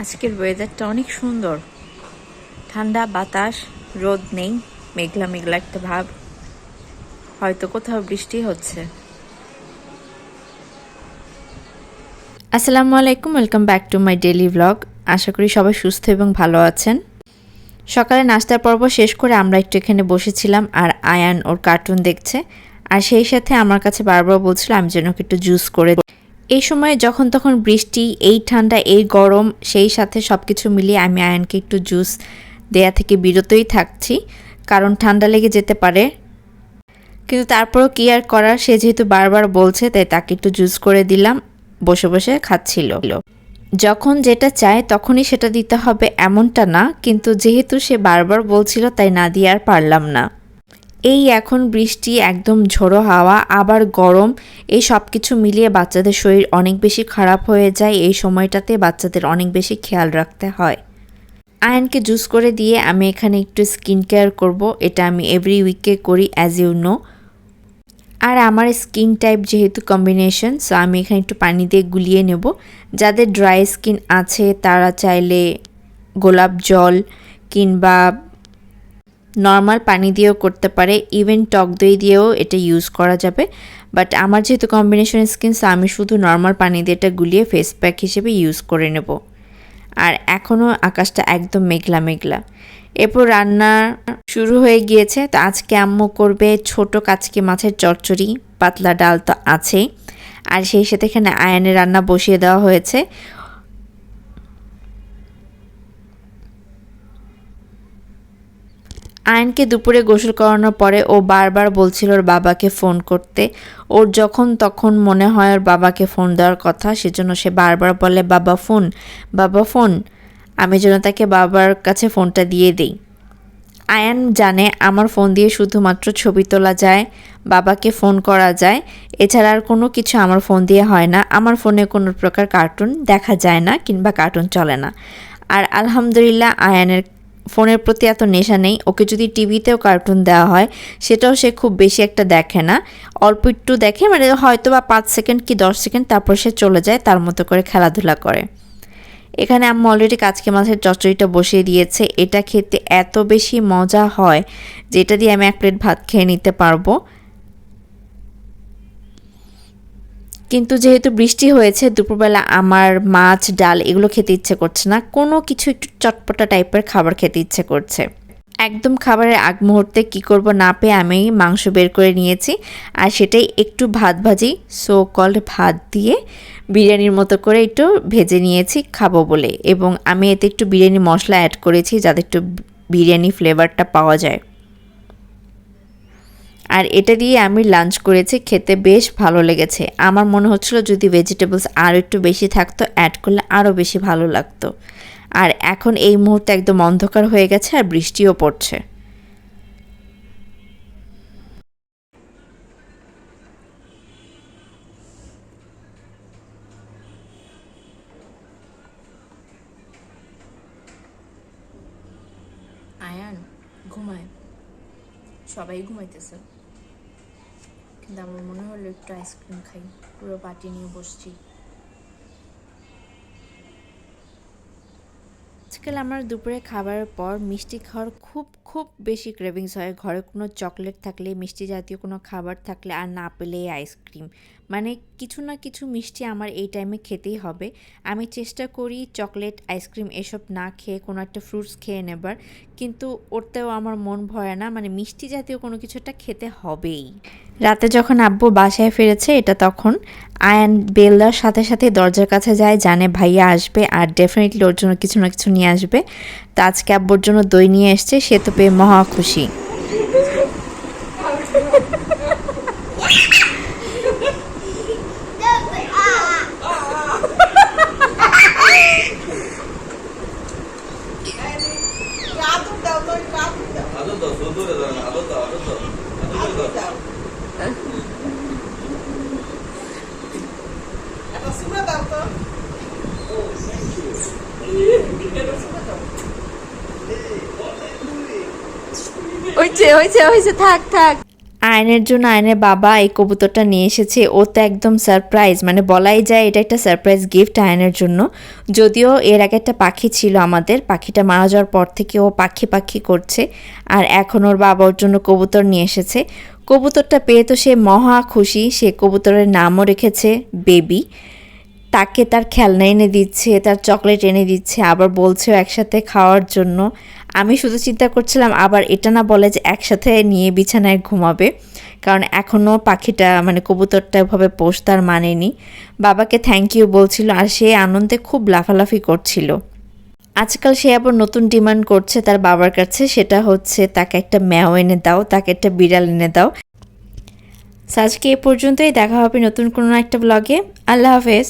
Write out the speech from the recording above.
আজকের ওয়েদারটা অনেক সুন্দর। ঠান্ডা, বাতাস, রোদ নেই, মেঘলা মেঘলা একটা ভাব। হয়তো কোথাও বৃষ্টি হচ্ছে। আসসালামু আলাইকুম welcome back to my daily blog আশা করি সবাই সুস্থ এবং ভালো আছেন। সকালে নাস্তার পর্ব শেষ করে আমরা একটু এখানে বসেছিলাম আর আয়ান ওর কার্টুন দেখছে। আর সেই সাথে আমার কাছে বারবার বলছিল, আমি যেন একটু জুস করে। এই সময় যখন তখন বৃষ্টি, এই ঠান্ডা, এই গরম, সেই সাথে সব কিছু মিলিয়ে আমি আয়নকে একটু জুস দেয়া থেকে বিরতই থাকছি, কারণ ঠান্ডা লেগে যেতে পারে। কিন্তু তারপরও কি আর করার, সে যেহেতু বারবার বলছে, তাই তাকে একটু জুস করে দিলাম, বসে বসে খাচ্ছিল। যখন যেটা চায় তখনই সেটা দিতে হবে এমনটা না, কিন্তু যেহেতু সে বারবার বলছিল, তাই না দিয়ে আর পারলাম না। এই এখন বৃষ্টি, একদম ঝোড়ো হাওয়া, আবার গরম, এই সব কিছু মিলিয়ে বাচ্চাদের শরীর অনেক বেশি খারাপ হয়ে যায়। এই সময়টাতে বাচ্চাদের অনেক বেশি খেয়াল রাখতে হয়। আয়নকে জুস করে দিয়ে আমি এখানে একটু স্কিন কেয়ার করব। এটা আমি এভরি উইকে করি অ্যাজ ইউ নো আর আমার স্কিন টাইপ যেহেতু কম্বিনেশন সো আমি এখানে একটু পানি দিয়ে গুলিয়ে নেব। যাদের ড্রাই স্কিন আছে, তারা চাইলে গোলাপ জল কিংবা নর্মাল পানি দিয়েও করতে পারে ইভেন টক দই দিয়েও এটা ইউজ করা যাবে। বাট আমার যেহেতু কম্বিনেশন স্কিন সো আমি শুধু নর্মাল পানি দিয়ে এটা গুলিয়ে ফেস প্যাক হিসেবে ইউজ করে নেব। আর এখনও আকাশটা একদম মেঘলা মেঘলা। এরপর রান্না শুরু হয়ে গিয়েছে, তো আজকে আম্মু করবে ছোট কাচকি মাছের চচ্চড়ি, পাতলা ডাল তো আছেই। আর সেই সাথে এখানে আয়নের রান্না বসিয়ে দেওয়া হয়েছে। আয়নকে দুপুরে গোসল করানোর পরে ও বারবার বলছিল ওর বাবাকে ফোন করতে। ওর যখন তখন মনে হয় ওর বাবাকে ফোন দেওয়ার কথা, সেজন্য সে বারবার বলে, বাবা, ফোন বাবা, ফোন, আমি যেন তাকে বাবার কাছে ফোনটা দিয়ে দিই। আয়ান জানে আমার ফোন দিয়ে শুধুমাত্র ছবি তোলা যায়, বাবাকে ফোন করা যায়, এছাড়া আর কোনো কিছু আমার ফোন দিয়ে হয় না। আমার ফোনে কোনো প্রকার কার্টুন দেখা যায় না কিংবা কার্টুন চলে না। আর আলহামদুলিল্লাহ, আয়ানের ফোনের প্রতি এত নেশা নেই। ওকে যদি টিভিতেও কার্টুন দেওয়া হয়, সেটাও সে খুব বেশি একটা দেখে না। অল্প একটু দেখে মানে হয়তো বা পাঁচ সেকেন্ড কি দশ সেকেন্ড, তারপর সে চলে যায়, তার মতো করে খেলাধুলা করে। এখানে আম্মা অলরেডি কাচকে মাছের চচড়িটা বসিয়ে দিয়েছে। এটা খেতে এত বেশি মজা হয়, যেটা দিয়ে আমি এক প্লেট ভাত খেয়ে নিতে পারব। কিন্তু যেহেতু বৃষ্টি হয়েছে, দুপুরবেলা আমার মাছ, ডাল এগুলো খেতে ইচ্ছে করছে না। কোনো কিছু একটু চটপটা টাইপের খাবার খেতে ইচ্ছে করছে। একদম খাবারের আগ মুহূর্তে কী করব না পেয়ে আমি মাংস বের করে নিয়েছি আর সেটাই একটু ভাত ভাজি সো কল্ড ভাত দিয়ে বিরিয়ানির মতো করে একটু ভেজে নিয়েছি, খাব বলে। এবং আমি এতে একটু বিরিয়ানি মশলা অ্যাড করেছি যাতে একটু বিরিয়ানি ফ্লেভারটা পাওয়া যায়। আর এটা দিয়ে আমি লাঞ্চ করেছি, খেতে বেশ ভালো লেগেছে। আমার মনে হচ্ছিল যদি ভেজিটেবলস আরও একটু বেশি থাকতো অ্যাড করলে আরও বেশি ভালো লাগতো। আর এখন এই মুহূর্তে একদম অন্ধকার হয়ে গেছে আর বৃষ্টিও পড়ছে। সবাই ঘুমাইতেছে। আমার মনে হলো একটু আইসক্রিম খাই। পুরো পাটি নিয়ে বসছি। আজকাল আমার দুপুরে খাবার পর মিষ্টি খাওয়ার খুব খুব বেশি ক্রেভিংস হয়। ঘরে কোনো চকলেট থাকলে, মিষ্টি জাতীয় কোনো খাবার থাকলে আর না পেলে আইসক্রিম মানে কিছু না কিছু মিষ্টি আমার এই টাইমে খেতেই হবে। আমি চেষ্টা করি চকলেট আইসক্রিম এসব না খেয়ে কোনো একটা ফ্রুটস খেয়ে নেবার। কিন্তু ওরতেও আমার মন ভরে না। মানে মিষ্টি জাতীয় কোনো কিছু একটা খেতে হবেই। রাতে যখন আব্বু বাসায় ফিরেছে, এটা তখন আয়ান বেলদার সাথে সাথে দরজার কাছে যায়, জানে ভাইয়া আসবে আর ডেফিনেটলি ওর জন্য কিছু না কিছু নিয়ে আসবে। তো আজকে আব্বুর জন্য দই নিয়ে এসছে, সে তো পেয়ে মহা খুশি আদর দাও তো একটু আদর থাক থাক। আয়নের জন্য আয়নের বাবা এই কবুতরটা নিয়ে এসেছে ও তো একদম সারপ্রাইজ মানে বলাই যায় এটা একটা সারপ্রাইজ গিফট আয়নের জন্য। যদিও এর আগে একটা পাখি ছিল আমাদের, পাখিটা মারা যাওয়ার পর থেকে ও পাখি পাখি করছে, আর এখন ওর বাবা ওর জন্য কবুতর নিয়ে এসেছে। কবুতরটা পেয়ে তো সে মহা খুশি, সে কবুতরের নামও রেখেছে, বেবি। তাকে তার খেলনা এনে দিচ্ছে, তার চকলেট এনে দিচ্ছে, আবার বলছেও একসাথে খাওয়ার জন্য। আমি শুধু চিন্তা করছিলাম, আবার এটা না বলে যে একসাথে নিয়ে বিছানায় ঘুমাবে। কারণ এখনও পাখিটা মানে কবুতরটা ভাবে পোষ তার মানেনি বাবাকে থ্যাংক ইউ বলছিল, আর সে আনন্দে খুব লাফালাফি করছিল। আজকাল সে আবার নতুন ডিমান্ড করছে তার বাবার কাছে, সেটা হচ্ছে তাকে একটা ম্যাও এনে দাও, তাকে একটা বিড়াল এনে দাও। আজকে এ পর্যন্তই, দেখা হবে নতুন কোনো একটা ব্লগে আল্লাহ হাফেজ।